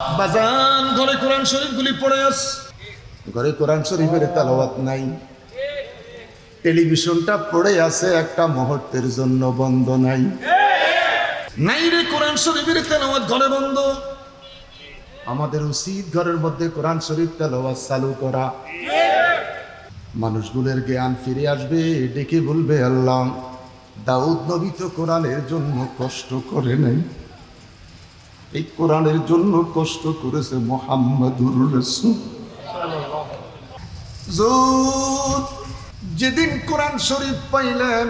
বাজান ঘরে কোরআন শরীফগুলি পড়ে আস। ঘরে কোরআন শরীফের তালাওয়াত নাই। টেলিভিশনটা পড়ে আছে একটা মুহূর্তের জন্য বন্ধ নাই। নাই রে কোরআন শরীফের তেলাওয়াত ঘরে বন্ধ। আমাদের উচিত ঘরের মধ্যে কোরআন শরীফ তেলাওয়াত চালু করা। মানুষগুলোর জ্ঞান ফিরে আসবে ডেকে বলবে আল্লাহ দাউদ নবী তো কোরআনের জন্য কষ্ট করে নাই। এই কোরআনের জন্য কষ্ট করেছে মোহাম্মদুর রসুল। যেদিন কোরআন শরীফ পাইলেন,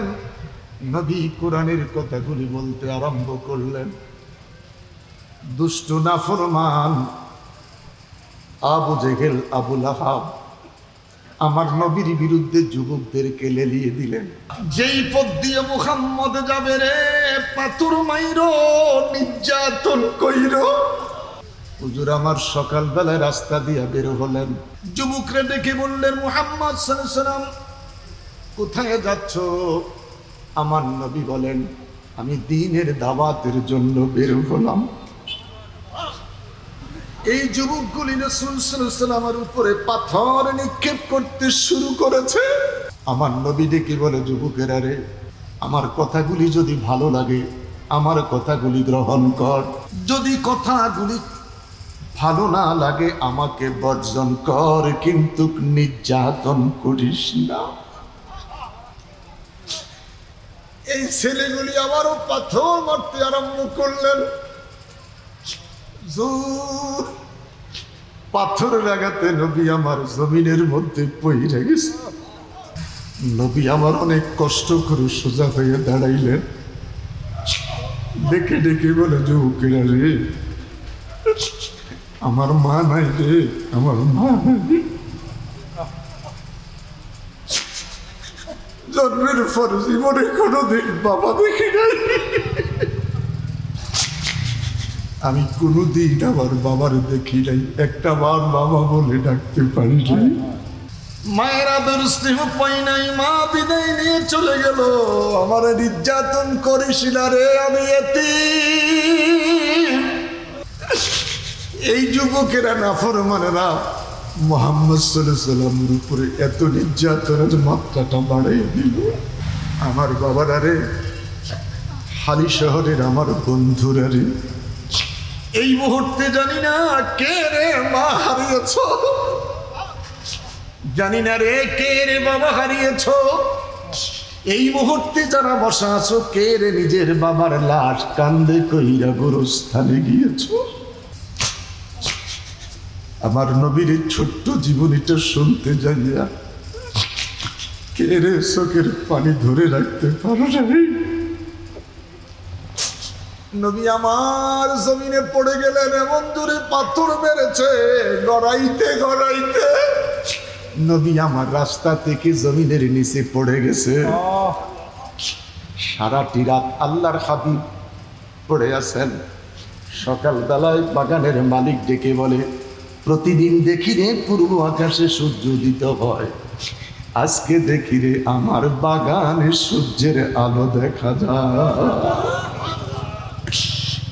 নবী কোরআনের কথাগুলি বলতে আরম্ভ করলেন। দুষ্ট নাফরমান, আবু জেহেল আবুল আহাব আমার নবীর বিরুদ্ধে যুবকদেরকে লেলিয়ে দিলেন। যেই পথ দিয়ে মুহাম্মদ যাবে রে পাথর মাইরো নির্যাতন কইর। হুজুর আমার সকালবেলায় রাস্তা দিয়া বের হলেন। যুবকরা ডেকে বললেন মুহাম্মদ সাল্লাম কোথায় যাচ্ছ? আমার নবী বলেন আমি দিনের দাওয়াতের জন্য বের হলাম। এই যুবকগুলি সাল্লামের উপরে পাথর নিক্ষেপ করতে শুরু করেছে। আমার নবী ডেকে বলে, যুবকেরা রে, আমার কথাগুলি যদি ভালো লাগে, আমার কথাগুলি গ্রহণ কর। যদি কথাগুলি ভালো না লাগে, আমাকে বর্জন কর, কিন্তু নির্যাতন করিস না। এই ছেলেগুলি আবারও পাথর মারতে আরম্ভ করলেন। জোর পাথর লাগাতে নবী আমার জমিনের মধ্যে পইরে গেছে। নবী আমার অনেক কষ্ট করে সোজা হয়ে দাঁড়াইলেন। ডেকে ডেকে বলে যুবকেরা রে, আমার মা নাই রে, আমার মা নাই জন্মের পর জীবনে কোনোদিন বাবা দেখি নাই। আমি কোনোদিন আমার বাবার দেখি নাই। একটা বার বাবা বলে ডাকতে পারি নাই। মায়ের আদর স্নেহ পাই নাই মা বিদায় নিয়ে চলে গেল। আমার নির্যাতন করিস না রে আমি এতিম। এই যুবকেরা নাফরমানেরা মোহাম্মদ সাল্লামের উপরে এত নির্যাতনের মাত্রাটা বাড়াই দিল। আমার বাবারা রে হালি শহরের আমার বন্ধুরা রে এই মুহূর্তে জানি না কে রে মা হারিয়েছ জানি না রে কে রে বাবা হারিয়েছ। এই মুহূর্তে যারা বসা আছো, কে রে নিজের বাবার লাশ কান্দে কইরা গোরস্থানে গিয়েছ? আমার নবীর ছোট্ট জীবনীটা শুনতে যাইয়া কে রে চোখের পানি ধরে রাখতে পারো রে নবী আমার জমিনে পড়ে গেলেন এমন দূরে পাথর মেরেছে গড়াইতে গড়াইতে। নবী আমার রাস্তা থেকে জমিনের নিচে পড়ে গেছে। সারাটি রাত আল্লাহর হাবিব পড়ে আছেন। সকালবেলায় বাগানের মালিক ডেকে বলে প্রতিদিন দেখি রে পূর্ব আকাশে সূর্য উদিত হয়। আজকে দেখি রে আমার বাগানে সূর্যের আলো দেখা যায়।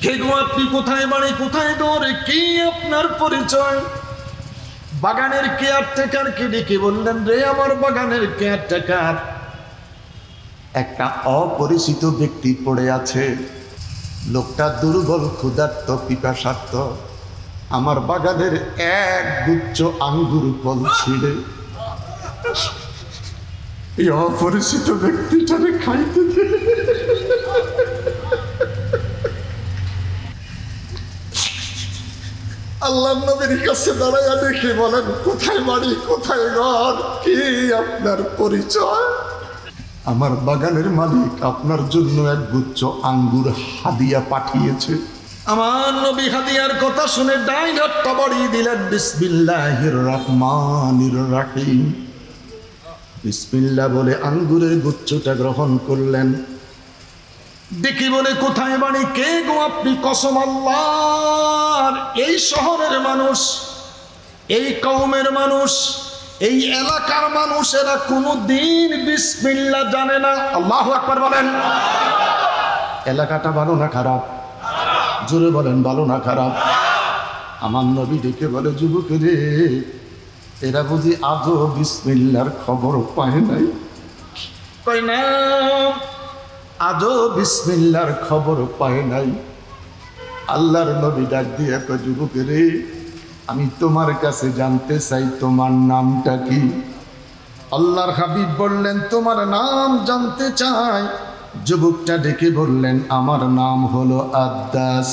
কে গো, আপনি কোথায় বাড়ি কোথায় দৌড়ে? কি আপনার পরিচয়? বাগানের কেয়ারটেকার কে ডেকে বললেন রে আমার বাগানের কেয়ারটেকার? একটা অপরিচিত ব্যক্তি পড়ে আছে। লোকটা দুর্বল, ক্ষুধার্ত, পিপাসার্থ। আমার বাগানের এক গুচ্ছ আঙ্গুর ফল ছিঁড়ে এই অপরিচিত ব্যক্তিটারে খাইতে আল্লাহ নবীর কাছে দাঁড়াইয়া দেখে বলেন, কোথায় বাড়ি, কোথায় ঘর? কি আপনার পরিচয়? আমার বাগানের মালিক আপনার জন্য এক গুচ্ছ আঙ্গুর হাদিয়া পাঠিয়েছে। আমার নবী হাদিয়ার কথা শুনে ডাইন বাড়িয়ে দিলেন, বিসমিল্লাহির রহমানির রাহিম। বিসমিল্লাহ বলে আঙ্গুরের গুচ্ছটা গ্রহণ করলেন। দেখি বলে কোথায় বাড়ি কে গো আপনি কসম আল্লাহর? এই শহরের মানুষ, এই কৌমের মানুষ, এই এলাকার মানুষেরা কোনো দিন বিসমিল্লা জানে না। আল্লাহ আকবার বলেন। এলাকাটা ভালো না খারাপ? জোরে বলেন, ভালো না খারাপ? আমার নবী ডেকে বলে, যুবক রে, এরা বুঝি আজও বিসমিল্লার খবর পায় নাই? না। আজও বিসমিল্লার খবর পায় নাই? আল্লাহর নবী ডাক দিয়ে কয়, যুবক রে, আমি তোমার কাছে জানতে চাই, তোমার নামটা কি? আল্লাহর হাবিব বললেন, তোমার নাম জানতে চাই। যুবকটা ডেকে বললেন, আমার নাম হলো আদ্দাস।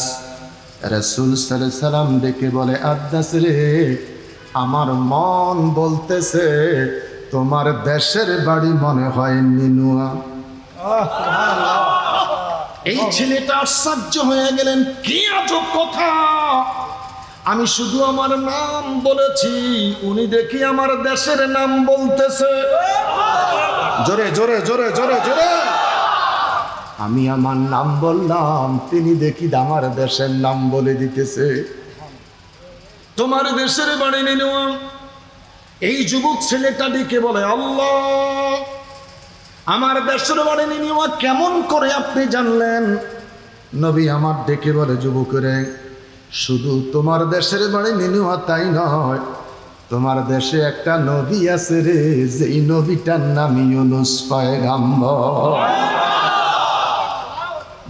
রসুল সালাম ডেকে বলে, আদ্দাস রে, আমার মন বলতেছে, তোমার দেশের বাড়ি মনে হয় নিনুয়া। এই ছেলেটা আশ্চর্য হয়ে গেলেন, কি আজব কথা। আমি শুধু আমার নাম বলেছি, উনি দেখি আমার দেশের নাম বলতেছে। জোরে জোরে জোরে জোরে জোরে। আমি আমার নাম বললাম, তিনি দেখি আমার দেশের নাম বলে দিতেছে। তোমার দেশের বাড়ি নিল এই যুবক ছেলেটা ডেকে বলে, আল্লাহ আমার দেশের বাড়ি নিনিওয়া কেমন করে আপনি জানলেন? নবী আমার ডেকে বলে, যুবকরে, শুধু তোমার দেশের বাড়ি নিনুয়া তাই নয়, তোমার দেশে একটা নবী আছে রে, যেই নবীটার নাম ইউনুস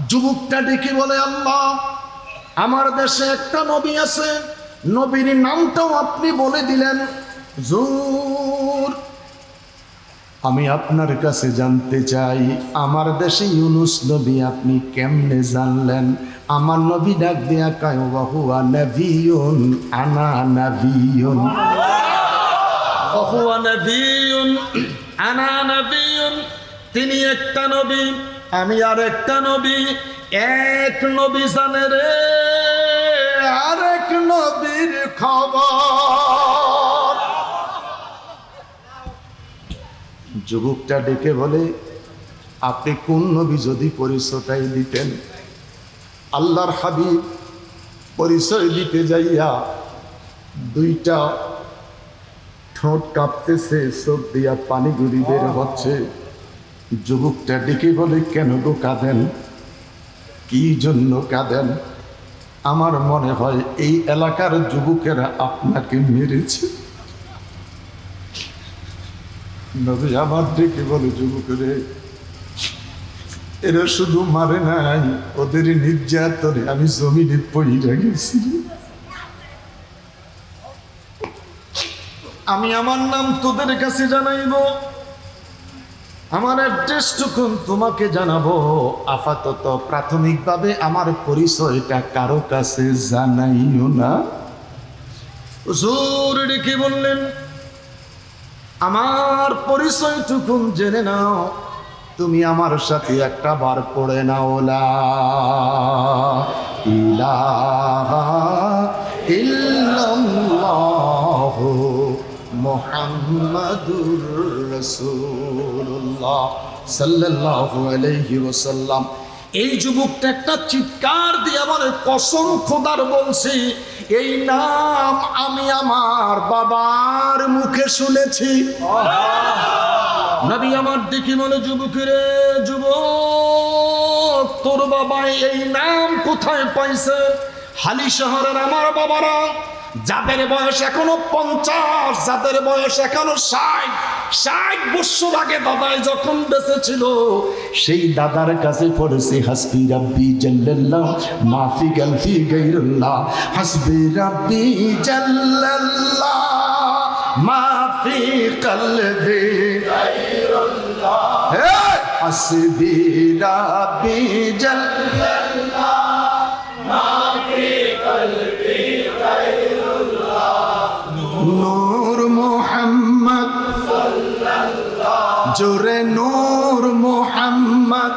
যুবকটা ডেকে বলে, আল্লাহ, আমার দেশে একটা নবী আছে, নবীর নামটাও আপনি বলে দিলেন। জোর আমি আপনার কাছে জানতে চাই, আমার দেশে ইউনুস নবী আপনি কেমনে জানলেন? আমার নবী ডাক দেয়া কায় বাহুয়া নবীন আনা নবীন তিনি একটা নবী, আমি আর একটা নবী। এক নবী জানে রে, আরেক নবীর খবর। যুবকটা ডেকে বলে আপনি কোন নবী যদি পরিচয়টাই দিতেন? আল্লাহর হাবিব পরিচয় দিতে যাইয়া দুইটা ঠোঁট কাঁপতেছে চোখ দিয়া পানি গুড়ি বের হচ্ছে। যুবকটা ডেকে বলে কেন গো কাঁদেন? কি জন্য কাঁদেন? আমার মনে হয় এই এলাকার যুবকেরা আপনাকে মেরেছে। নবী আমার ডেকে বলে, যুবকরে, এরা শুধু মারে নাই, ওদের নির্যাতনে আমি জমিনে পড়িয়া গেছি। আমি আমার নাম তোদের কাছে জানাইব, আমার অ্যাড্রেসটুকুন তোমাকে জানাব। আপাতত প্রাথমিকভাবে আমার পরিচয়টা কারও কাছে জানাইও না। জোর ডেকে বললেন আমার পরিচয়টুকুন জেনে নাও। তুমি আমার সাথে একটা বার পড়ে নাও। মুহাম্মাদুর রাসূলুল্লাহ সাল্লাল্লাহু আলাইহি ওয়াসাল্লাম। এই যুবকটা একটা চিৎকার দিয়ে বলে, কসম খোদার বলছি, এই নাম আমি আমার বাবার মুখে শুনেছি। নবী আমার দেখি বলে যুবকেরে যুবক, তোর বাবা এই নাম কোথায় পাইছে? হালি শহরের আমার বাবারা যাদের বয়স এখনও পঞ্চাশ, যাদের বয়স এখনও ষাট ষাট বছর আগে দাদাই যখন বেঁচে ছিল, সেই দাদার কাছে পড়েছে, হাসবি রাব্বি জাল্লাল্লাহ, মাফি গালফি গাইরুল্লাহ হাসবি রাব্বি জাল্লাল্লাহ, মাফি কলবি গাইরুল্লাহ হাসবি রাব্বি জাল্লাল্লাহ। জোরে নূর মোহাম্মদ।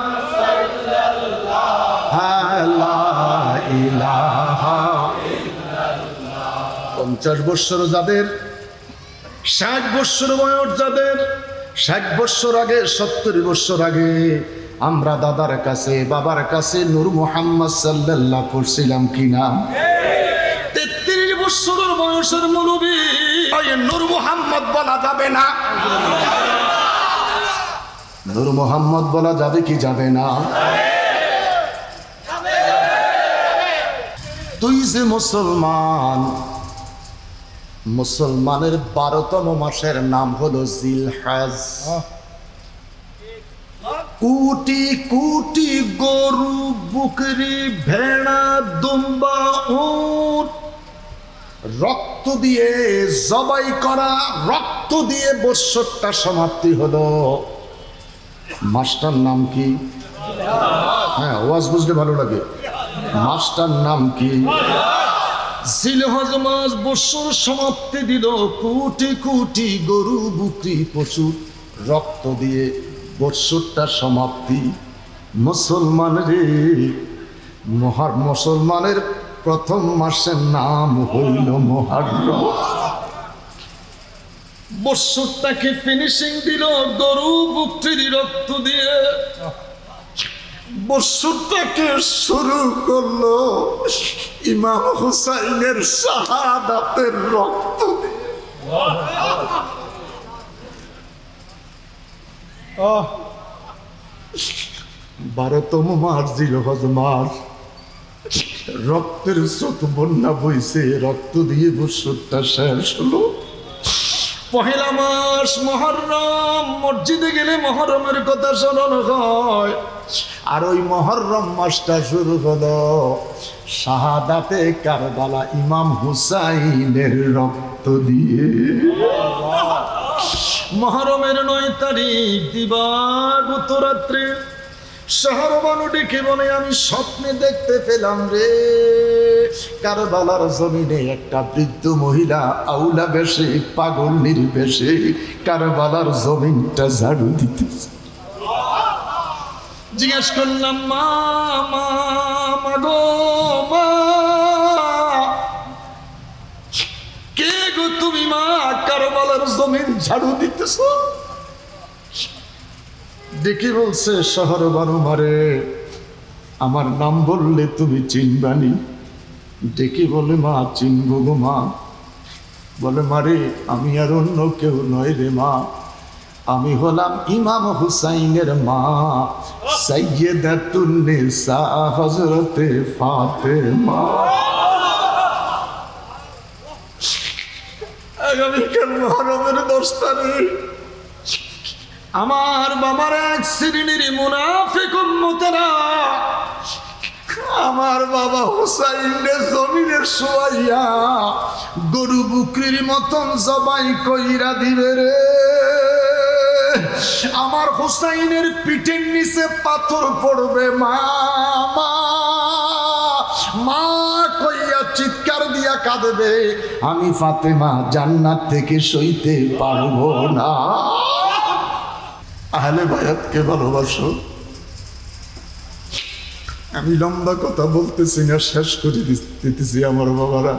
পঞ্চাশ বৎসর যাদের, ষাট বৎসর বয়স যাদের, ষাট বৎসর আগে, সত্তর বৎসর আগে আমরা দাদার কাছে, বাবার কাছে নূর মোহাম্মদ সাল্লাল্লাহ পড়ছিলাম কিনা তেত্রিশ বৎসরের বয়সের মুরবি নূর মোহাম্মদ বলা যাবে না। নূর মোহাম্মদ বলা যাবে কি যাবে না? তুই যে মুসলমান, মুসলমানের বারোতম মাসের নাম হলো জিলহাজ। কোটি কোটি গরু বুকরি ভেড়া, দুম্বা, উট, রক্ত দিয়ে জবাই করা, রক্ত দিয়ে বৎসরটা সমাপ্তি হলো। মাস্টার নাম কি? হ্যাঁ ওয়াজ বুঝলে ভালো লাগে। মাস্টার নাম কি? মাস বৎসর সমাপ্তি দিল কোটি কোটি গরু, বুকরি, পশু। রক্ত দিয়ে বৎসরটা সমাপ্তি। মুসলমান রে, মহার মুসলমানের প্রথম মাসের নাম হইল মহারম বৎসরটাকে ফিনিশিং দিল, গরু বুকটির রক্ত দিয়ে। বৎসরটাকে শুরু করল ইমাম হুসাইনের শাহাদাতের রক্ত বারোতম মাস জিলহজ মাস। রক্তের স্রোত বন্যা বইছে, রক্ত দিয়ে বৎসরটা শেষ হলো। পহেলা মাস মহরম, মসজিদে গেলে মহরমের কথা স্মরণ হয়। আর ওই মহরম মাসটা শুরু হলো শাহাদাতে কারবালা ইমাম হুসাইনের রক্ত দিয়ে। মহরমের নয় তারিখ দিবাগত রাত্রে শহরবানু ডেকে বলে, আমি স্বপ্নে দেখতে পেলাম রে। কারবালার জমিনে একটা বৃদ্ধ মহিলা আউলা বেশে, পাগল নির্বেশে কারবালার জমিনটা ঝাড়ু করলাম, মা মা গো, মা, কে গো তুমি, মা? কারবালার জমিন ঝাড়ু দিতেছ? দেখি বলছে, শহর বানু মারে, আমার নাম বললে তুমি চিনবানি। ডেকে বলে, মা, চিনব গো মা। বলে মারে আমি আর অন্য কেউ নয় রে মা। আমি হলাম ইমাম হুসাইনের মা সৈয়দাতুন্নেসা হজরতে ফাতেমা। আগামীকাল মহরমের দশ তারিখ। আমার বাবার এক শ্রেণির মুনাফিক উম্মতেরা আমার বাবা হুসাইনের জমিনের শোয়াইয়া গরু বুকরির মতন জবাই কইরা দিবে রে। আমার হুসাইনের পিঠের নিচে পাথর পড়বে, মা মা মা কইয়া চিৎকার দিয়া কাঁদবে। আমি ফাতেমা জান্নাত থেকে সইতে পারব না। আহলে ভায়াতকে ভালোবাসো। আমি লম্বা কথা বলতেছি না, শেষ করে দিতেছি আমার বাবারা।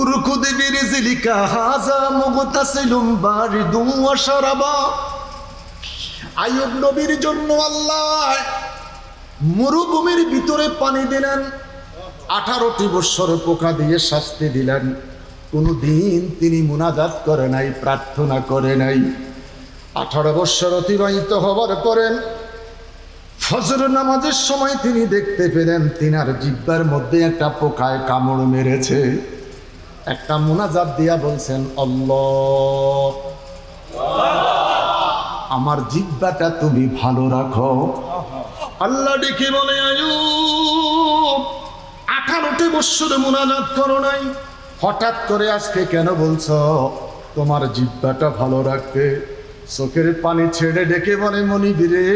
উরকুদি বিরিজিলিকা, হাজা মুগতাসিলুম বারিদুম ওয়া শারাবা আইয়ুব নবীর জন্য আল্লাহ মরুভূমির ভিতরে পানি দিলেন, আঠারোটি বৎসর পোকা দিয়ে শাস্তি দিলেন। কোনো দিন তিনি মুনাজাত করে নাই, প্রার্থনা করে নাই। আঠারো বৎসর অতিবাহিত হবার পরে ফজর নামাজের সময় তিনি দেখতে পেলেন তিনার জিব্বার মধ্যে একটা পোকায় কামড় মেরেছে। একটা মোনাজাত দিয়া বলছেন অল্লাহ আমার জিব্বাটা তুমি ভালো রাখো। আল্লাহ ডেকে বলে, আয়ুব, আঠারোটি বৎসর মোনাজাত করো নাই। হঠাৎ করে আজকে কেন বলছো, তোমার জিব্বাটা ভালো রাখতে? চোখের পানি ছেড়ে ডেকে বলে, মনিবিরে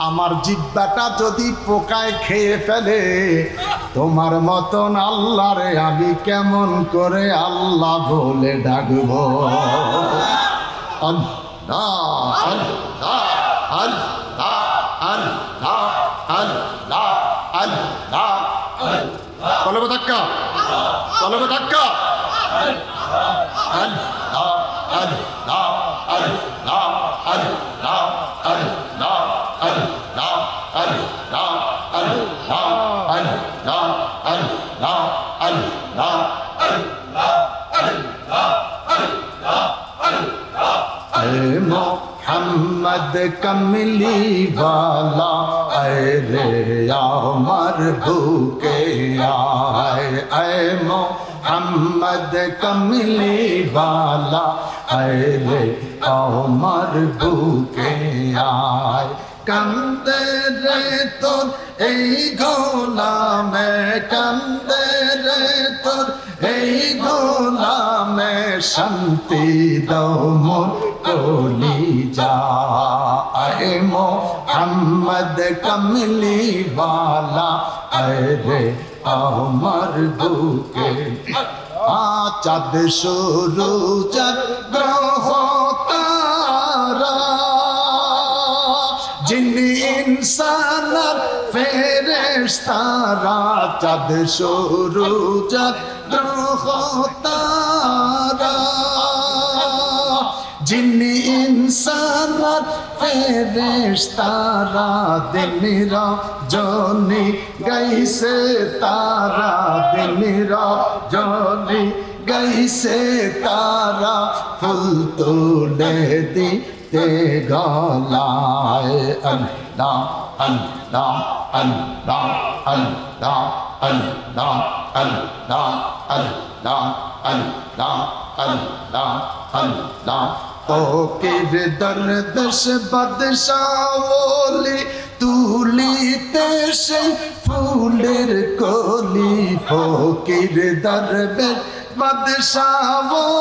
আমার জিব্বাটা যদি পোকায় খেয়ে ফেলে তোমার মতন আল্লাহরে আমি কেমন করে আল্লাহ বলে ডাকবো আল্লাহ আল্লাহ আল্লাহ আল্লাহ আল্লাহ আল্লাহ কলবে ধাক্কা কলবে ধাক্কা আল্লাহ আল্লাহ আল্লাহ আল্লাহ আল্লাহ আল্লাহ আল্লাহ আল্লাহ আল্লাহ আল্লাহ আল্লাহ হে মোহাম্মদ কমলি वाला আয় রে আমার বুকে আয় আয় মোহাম্মদ কমলি বালা, আয় রে আমার বুকে আয়। কান্দে রে তোর এই গোলামে, কান্দে রে শান্তি দাও মোর কলি যায়। মোহাম্মদ কমলি বালা, আয় রে আমার বুকে। চাঁদ শুরু চাঁদ গ্রহ তারা। জিন্নি ইনসান তারা চাঁদ সরু চন্দ্রহ তারা জিনি ইনসানাত ফেরেশ তারা দিনরা জনি গাইছে, তারা দিনরা জনি গাইছে, তারা ফুল তোলে দিতে গলায় আমি আল্লাহ আল্লাহ আল্লাহ আল্লাহ আল্লাহ আল্লাহ আল্লাহ আল্লাহ আল্লাহ আল্লাহ ফকির দরদশ বাদশাওলি তুলিতে সেই ফুলের কলি ফকির দরবেশ বাদশাওলি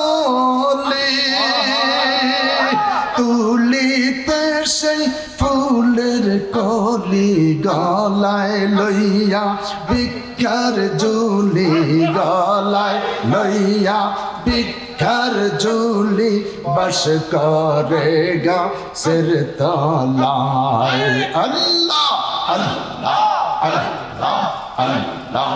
তুলিতে সেই ফুলের কলি গলায় লইয়া, ভিক্ষার জুলি গলায় লইয়া, ভিক্ষার জুলি বস করেগা সির তলায়। আল্লাহ আল্লাহ আল্লাহ আল্লাহ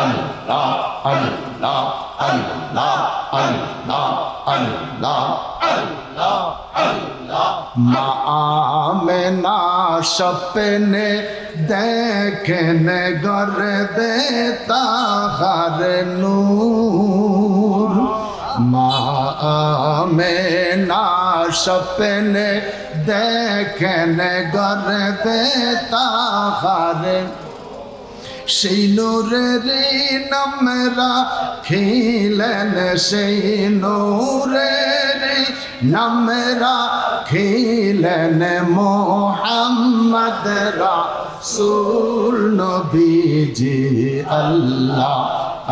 আল্লাহ আল্লাহ আল্লাহ আল্লাহ আল্লাহ মা আমেনা সপনে দেখেন গর দে তাহার নূর মা আমেনা সপনে দেখেন গর দে তাহার সেই নূরের নামরা খিলেন, সেই নূরের নামরা খিলেন মোহাম্মদ রাসূল নবীজি। আল্লাহ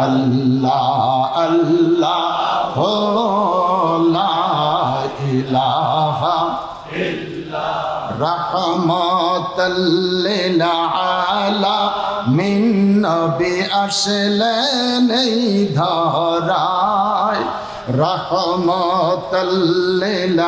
আল্লাহ আল্লাহ লা ইলাহা রহমতল্লিল আলামিন নবী আসলেন এই ধরায় রহমতল্লিল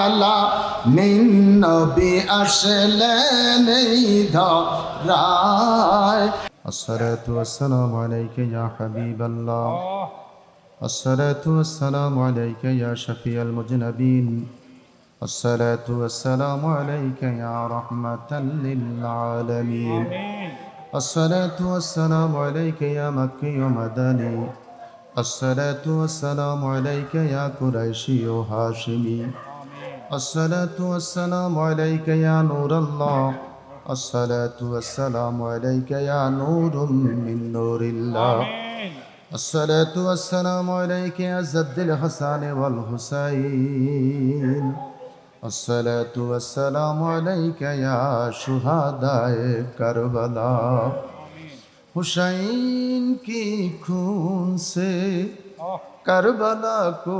আলামিন নবী আসলেন এই ধরায় الصلاة والسلام عليك يا حبيب الله الصلاة والسلام عليك يا شفيع المذنبين الصلاة والسلام عليك يا رحمة للعالمين. الصلاة والسلام عليك يا مكي ومدني. الصلاة والسلام عليك يا قريشي وهاشمي. الصلاة والسلام عليك يا نور الله. الصلاة والسلام عليك يا نور من نور الله. الصلاة والسلام عليك يا زد الحسن والحسين. الصلاة والسلام عليك يا شهداء کربلا حسین کی خون سے کربلا کو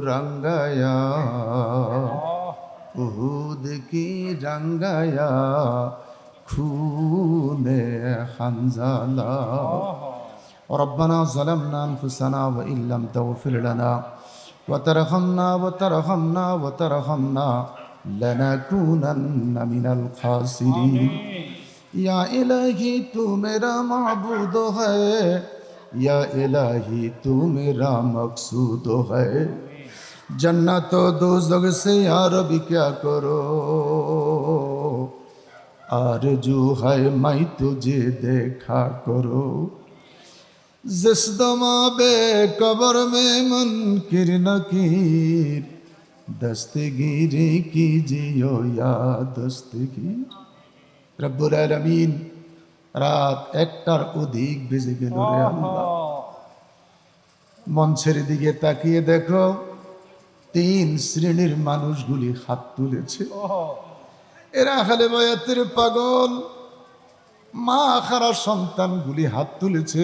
رنگایا اہود کی رنگایا خون حنزلہ ربنا ظلمنا انفسنا وإن لم تغفر لنا وترحمنا وترحمنا وترحمنا لنكونن من الخاسرين یا الہی تو میرا معبود ہے یا الہی تو میرا مقصود ہے جنت و دوزخ سے یا رب کیا کرو آرزو ہے میں تجھے دیکھا کرو जिसदमा बे कबर में मुनकिर नकीर दस्तगीरी कीजियो या दस्तगीर রব্বুল আলমিন রাত একটার অধিক বেজে গেল রে আল্লাহ মঞ্চের দিকে তাকিয়ে দেখো তিন শ্রেণীর মানুষগুলি হাত তুলেছে এরা খালে বয়াতের পাগল মা হারা সন্তানগুলি হাত তুলেছে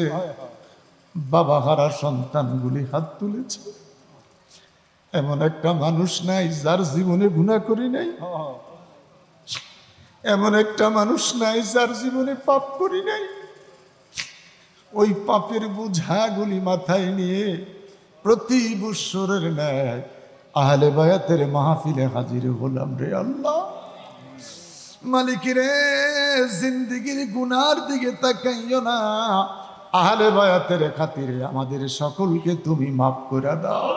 বাবা হারা সন্তানগুলি হাত তুলেছে। এমন একটা মানুষ নাই যার জীবনে গুণা করি নাই। এমন একটা মানুষ নাই যার জীবনে পাপ করি নাই। ওই পাপের বোঝাগুলি মাথায় নিয়ে প্রতি বৎসরের ন্যায় আহলে বায়াতের মাহফিলে হাজির হলাম রে আল্লাহ। মালিক রে জিন্দিগির গুনার দিকে তাকাইও না। আহলে বায়াতের খাতিরে আমাদের সকলকে তুমি মাফ করে দাও।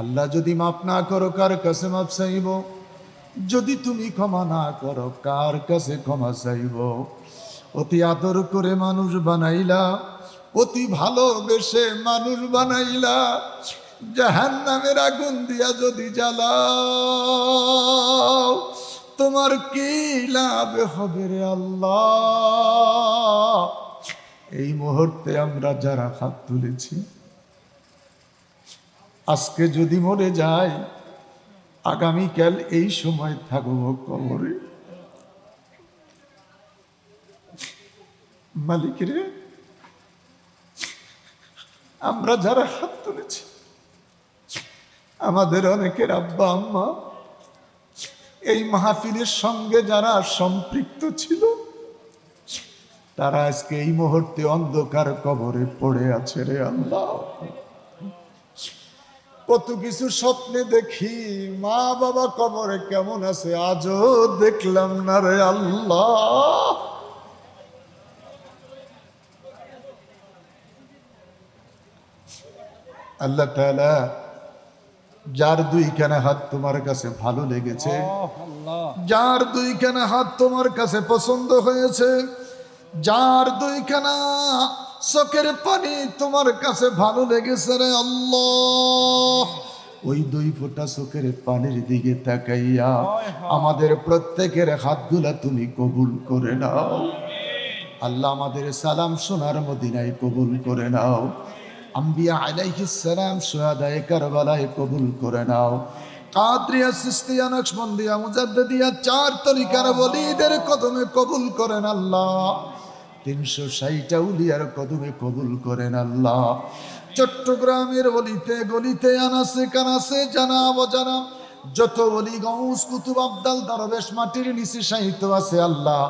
আল্লাহ যদি মাফ না করো, কার কাছে মাফ চাইব? যদি তুমি ক্ষমা না করো, কার কাছে ক্ষমা চাইব? অতি আদর করে মানুষ বানাইলা, অতি ভালোবেসে মানুষ বানাইলা জাহান নামের আগুন দিয়া যদি জ্বালাও, তোমার কি লাভ হবে রে আল্লাহ? এই মুহূর্তে আমরা যারা হাত তুলেছি, আজকে যদি মরে যাই, আগামীকাল এই সময় থাকব কবরে। মালিক রে, আমরা যারা হাত তুলেছি, আমাদের অনেকের আব্বা, আম্মা, এই মাহফিলের সঙ্গে যারা সম্পৃক্ত ছিল তারা আজকে এই মুহূর্তে অন্ধকার কবরে পড়ে আছে রে আল্লাহ। কত কিছু স্বপ্নে দেখি মা বাবা কবরে কেমন আছে আজও দেখলাম না রে আল্লাহ। আল্লাহ তাআলা যার দুইখানে হাত তোমার কাছে ভালো লেগেছে যার দুইখানা হাত তোমার কাছে পছন্দ হয়েছে যার দুইখানা চোখের পানি তোমার কাছে ভালো লেগেছে রে আল্লাহ। ওই দুই ফোঁটা চোখের পানির দিকে তাকাইয়া আমাদের প্রত্যেকের হাতগুলা তুমি কবুল করে নাও। আল্লাহ আমাদের সালাম সোনার মদিনায় কবুল করে নাও। আম্বিয়া আলাইহিস সালাম সোহাদায়ে কারবালায় কবুল করে নাও। কাদরিয়া সিস্তিয়া নকশবন্দিয়া মুজাদ্দিদিয়া চার তরিকার বলিদের কদমে কবুল করেন আল্লাহ। তিনশো ষাটটা উলিয়ার কদমে কবুল করেন আল্লাহ। চট্টগ্রামের অলিতে গলিতে আনাসে কানাসে জানা অজানা যত অলি গৌস কুতুব আবদাল, দরবেশ মাটির নিচে সাহিত্য আছে আল্লাহ।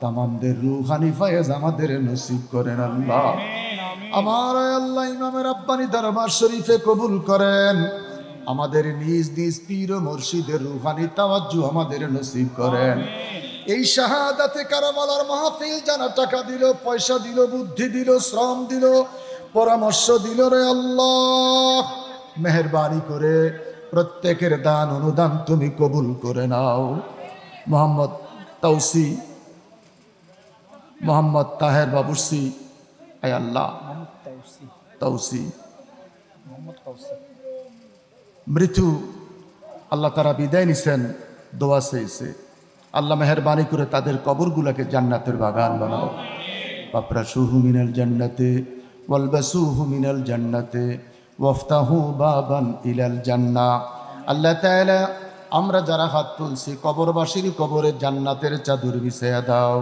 তামামদের রুহানি ফায়েজ আমাদের নসিব করেন আল্লাহ। আমার আল্লাহ ইমামের আব্বানি দরবার শরীফে কবুল করেন। আমাদের নিজ নিজ পীর মুর্শিদের রুহানি তাওয়াজ্জু আমাদের নসিব করেন। এই শাহাদাতে কারামালার মাহফিল যারা টাকা দিল, পয়সা দিল, বুদ্ধি দিল, শ্রম দিল, পরামর্শ দিল রে আল্লাহ। মেহরবানি করে প্রত্যেকের দান অনুদান তুমি কবুল করে নাও। মোহাম্মদ তৌসি মোহাম্মদ তাহের বাবুসি আয় আল্লাহ। তৌসি মৃত্যু আল্লাহ তারা বিদায় নিছেন, দোয়া চেয়েছে। আল্লাহ মেহরবানি করে তাদের কবরগুলোকে জান্নাতের বাগান বানাও। বাপরা সুহু মিনাল জান্নাতে, ওয়ালবাসুহু মিনাল জান্নাতে, ওয়াফতাহু বাবান ইলাল জান্না। আল্লাহ তাআলা, আমরা যারা হাত তুলছি, কবরবাসীর কবরে জান্নাতের চাদর বিছায়া দাও।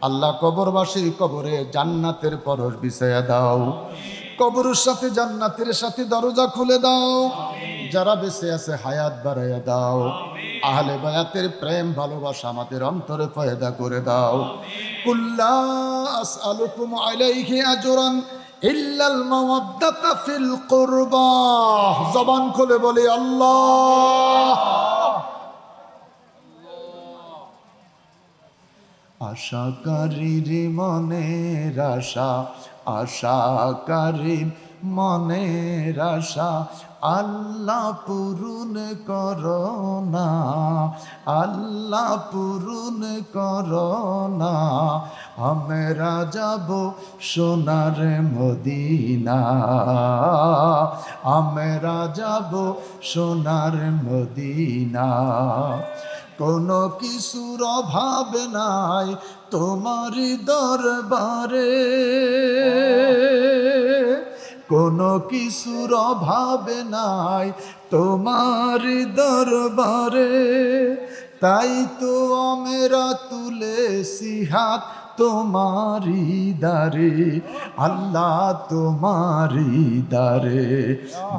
আল্লাহ কবরবাসীর কবরে জান্নাতের পরশ বিছায়া দাও। কবরের সাথে জান্নাতের সাথে দরজা খুলে দাও। যারা বেঁচে আছে, হায়াত বাড়াইয়া দাও। আহলে বায়াতের প্রেম ভালোবাসা আমাদের অন্তরে পয়দা করে দাও। কুল্লা আসআলুকুম আলাইহি আজরান ইল্লাল মাওয়াদ্দাতা ফিল কুরবা। জবান খুলে বলে আল্লাহ। আশাকারীর মনের আশা আশাকারীর মনের আশা, আল্লাহ পূরণ করোনা আল্লাহ পূরণ করোনা আমরা যাব সোনার মদিনা, আমরা যাব সোনার মদিনা। কোনো কিছুর অভাব নাই তোমার দরবারে। কোনো কিছুর অভাবে নাই তোমার দরবারে। তাই তো আমরা তুলেছি হাত তোমারি দারে আল্লাহ তোমারি দারে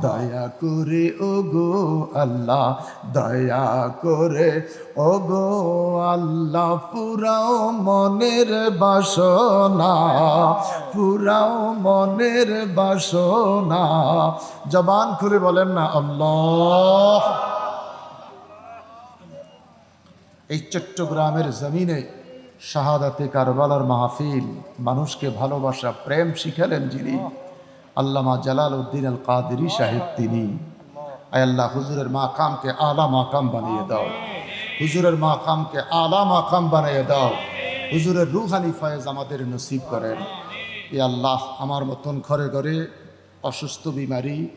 দয়া করে ও গো আল্লাহ, দয়া করে ও গো আল্লাহ পুরাও মনের বাসনা পুরাও মনের বাসনা। জবান খুলে বলেন না, আল্লাহ। এই চট্টগ্রামের জমিনে শাহাদাতে কারবালার মাহফিল, মানুষকে ভালোবাসা, প্রেম শিখালেন যিনি। আল্লামা জালাল উদ্দিন আল কাদেরি সাহেব তিনি। আল্লাহ, হুজুরের মাকামকে আলা মাকাম বানিয়ে দাও। হুজুরের মাকামকে আলা মাকাম বানিয়ে দাও। হুজুরের রুহানি ফয়েজ আমাদের নসিব করেন। এ আল্লাহ, আমার মতন ঘরে ঘরে অসুস্থ বিমারি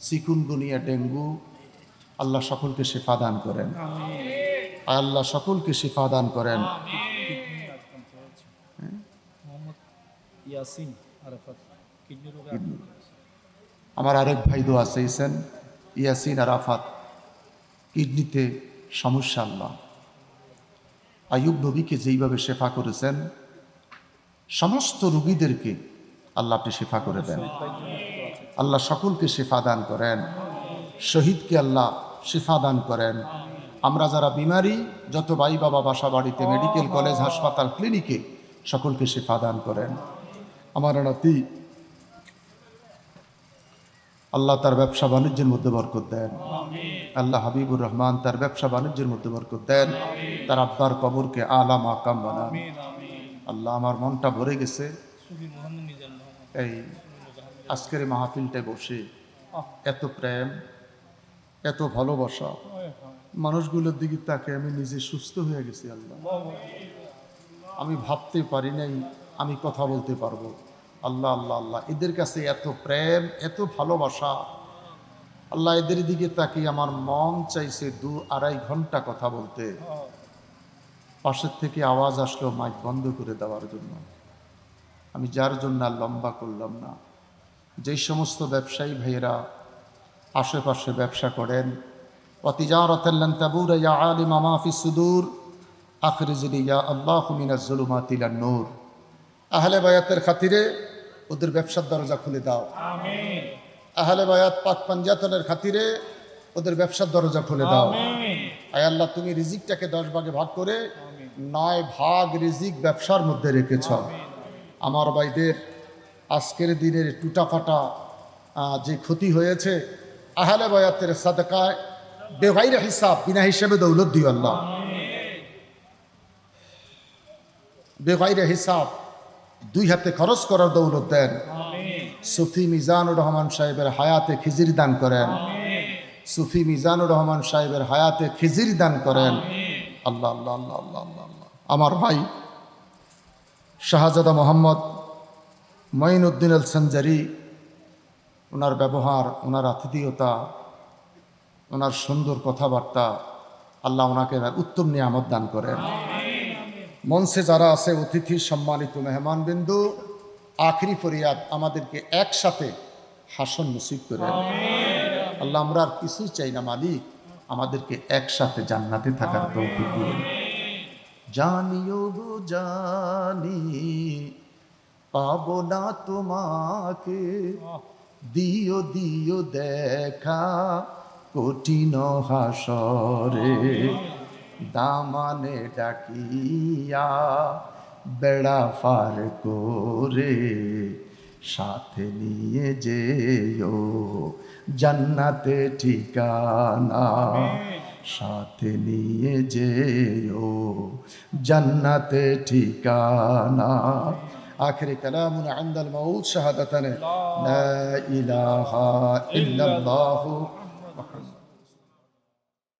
চিকুনগুনিয়া ডেঙ্গু, আল্লাহ সকলকে শেফা দান করেন। আল্লাহ সকলকে শিফা দান করেন। আমার আরেক ভাই দোয়া চেয়েছেন ইয়াসিন আরাফাত কিডনিতে সমস্যা আল্লাহ। আয়ুব নবীকে যেইভাবে শেফা করেছেন সমস্ত রুগীদেরকে আল্লাহ আপনি শেফা করে দেন। আল্লাহ সকলকে শেফা দান করেন। শহীদকে আল্লাহ শেফা দান করেন। আমরা যারা বিমারি, যত ভাই বাবা বাসা বাড়িতে মেডিকেল কলেজ হাসপাতাল ক্লিনিকে সকলকে শেফা দান করেন। আমার নাতি, আল্লাহ তার ব্যবসা বাণিজ্যের মধ্যে বরকত দেন। আল্লাহ হাবিবুর রহমান তার ব্যবসা বাণিজ্যের মধ্যে বরকত দেন। তার আব্বার কবরকে আলাম আকাম বানান। আল্লাহ আমার মনটা ভরে গেছে। এই আজকের মাহফিলটায় বসে এত প্রেম, এত ভালোবাসা মানুষগুলোর দিকে তাকে আমি নিজে সুস্থ হয়ে গেছি, আল্লাহ। আমি ভাবতে পারি নাই, আমি কথা বলতে পারব। আল্লাহ আল্লাহ আল্লাহ, এদের কাছে এত প্রেম, এত ভালোবাসা। আল্লাহ, এদের দিকে তাকিয়ে আমার মন চাইছে দু আড়াই ঘণ্টা কথা বলতে। পাশের থেকে আওয়াজ আসলো মাইক বন্ধ করে দেওয়ার জন্য। আমি যার জন্য আর লম্বা করলাম না। যেই সমস্ত ব্যবসায়ী ভাইয়েরা আশেপাশে ব্যবসা করেন অতিজারতাল্লান তাবুর ইয়া আলিম আমাফি সুদূর আখরিজলি ইয়া আল্লাহ মিনাজ জুলুমাতিলান নূর আহলে বায়াতের খাতিরে ওদের ব্যবসার দরজা খুলে দাও। আহলে বায়াত পাক পাঞ্জাতনের খাতিরে ওদের ব্যবসার দরজা খুলে দাও। আয় আল্লাহ তুমি রিজিকটাকে দশ ভাগে ভাগ করে নয় ভাগ রিজিক ব্যবসার মধ্যে রেখেছ। আমার ভাইদের আজকের দিনের টুটাফাটা যে ক্ষতি হয়েছে আহলে বয়াতের সাদকায় বেগাইর হিসাব, বিনা হিসেবে দৌলত দিও আল্লাহ। বেগাইর হিসাব, দুই হাতে খরচ করার দৌলত দেন। সুফি মিজানুর রহমান সাহেবের হায়াতে খিজির দান করেন। সুফি মিজানুর রহমান সাহেবের হায়াতে খিজির দান করেন। আল্লাহ আল্লাহ আল্লাহ আল্লাহ আল্লাহ আল্লাহ। আমার ভাই শাহজাদা মোহাম্মদ মঈনুদ্দিন আল সঞ্জারি ওনার ব্যবহার ওনার আতিথেয়তা ওনার সুন্দর কথাবার্তা আল্লাহ ওনাকে উত্তম নিয়ামত দান করেন। মঞ্চে যারা আছে, অতিথি, সম্মানিত মেহমান বিন্দু আখরি ফরিয়াদ আমাদেরকে একসাথে হাসন নসিব করেন। আল্লাহ আমরা আর কিছুই চাই না, মালিক, আমাদেরকে একসাথে জান্নাতে থাকার তৌফিক দিন। জানিও গো জানি, পাবো না তোমাকে, দিও দিও দেখা কঠিন হাসরে দামানে ডাকিয়া বেড়া ফার করে সাথে নিয়ে যেও জান্নাতে ঠিকানা সাথে নিয়ে যেও জান্নাতে ঠিকানা آخر كلامنا عند الموت شهادتنا لا إله إلا الله